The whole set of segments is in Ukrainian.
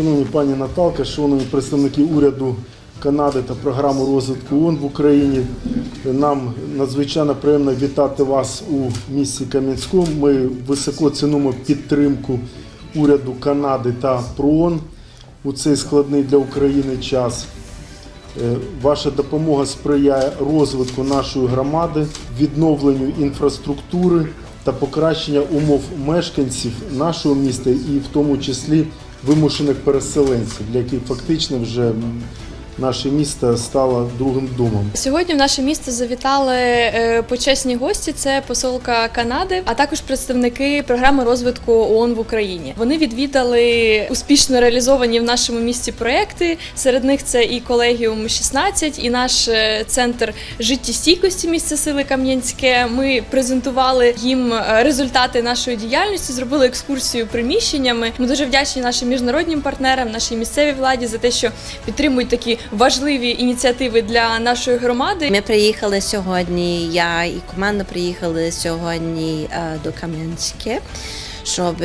Шановні пані Наталка, шановні представники уряду Канади та програми розвитку ООН в Україні. Нам надзвичайно приємно вітати вас у місті Кам'янському. Ми високо цінуємо підтримку уряду Канади та ПРООН у цей складний для України час. Е, Ваша допомога сприяє розвитку нашої громади, відновленню інфраструктури та покращення умов мешканців нашого міста і в тому числі вимушених переселенців, для яких фактично вже наше місто стало другим домом. Сьогодні в наше місто завітали е, почесні гості. Це посолка Канади, а також представники програми розвитку ООН в Україні. Вони відвідали успішно реалізовані в нашому місті проекти. Серед них це і колегіум 16, і наш е, центр життєстійкості місця сили Кам'янське. Ми презентували їм е, результати нашої діяльності, зробили екскурсію приміщеннями. Ми дуже вдячні нашим міжнародним партнерам, нашій місцевій владі за те, що підтримують такі важливі ініціативи для нашої громади. Ми приїхали сьогодні. Я і команда приїхали сьогодні е, до Кам'янське, щоб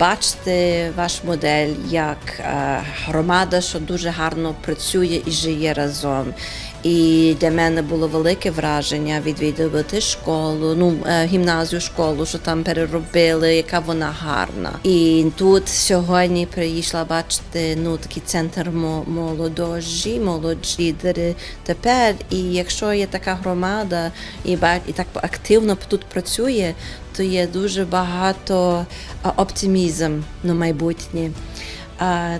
бачити ваш модель як е, громада, що дуже гарно працює і живе разом. І для мене було велике враження відвідувати школу, ну е, гімназію, школу, що там переробили, яка вона гарна. І тут сьогодні прийшла бачити ну такий центр мо- молодожі, молоді тепер. І якщо є така громада і і так активно тут працює, то є дуже багато оптимізм на майбутнє.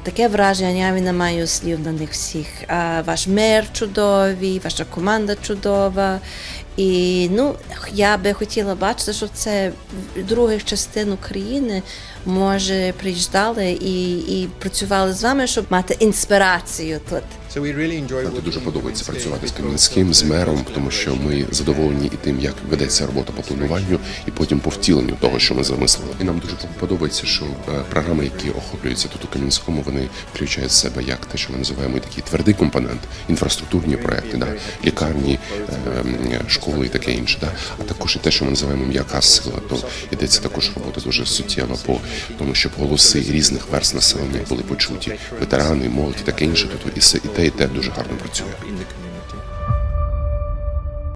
Таке враження, я не маю слів на них всіх. Ваш мер чудовий, ваша команда чудова. І ну, я би хотіла бачити, що це других частин України може приїжджали і, і працювали з вами, щоб мати інспірацію тут. Нам дуже подобається працювати з Кам'янським, з мером, тому що ми задоволені і тим, як ведеться робота по плануванню, і потім по втіленню того, що ми замислили. І нам дуже подобається, що е, програми, які охоплюються тут у Кам'янському, вони включають в себе як те, що ми називаємо такий твердий компонент, інфраструктурні проекти, да, лікарні, е, школи і таке інше. Да, а також і те, що ми називаємо м'яка сила. То йдеться також робота дуже суттєва по тому, щоб голоси різних верст населення були почуті. Ветерани, молодь і таке інше. Тут і те, і те дуже гарно працює.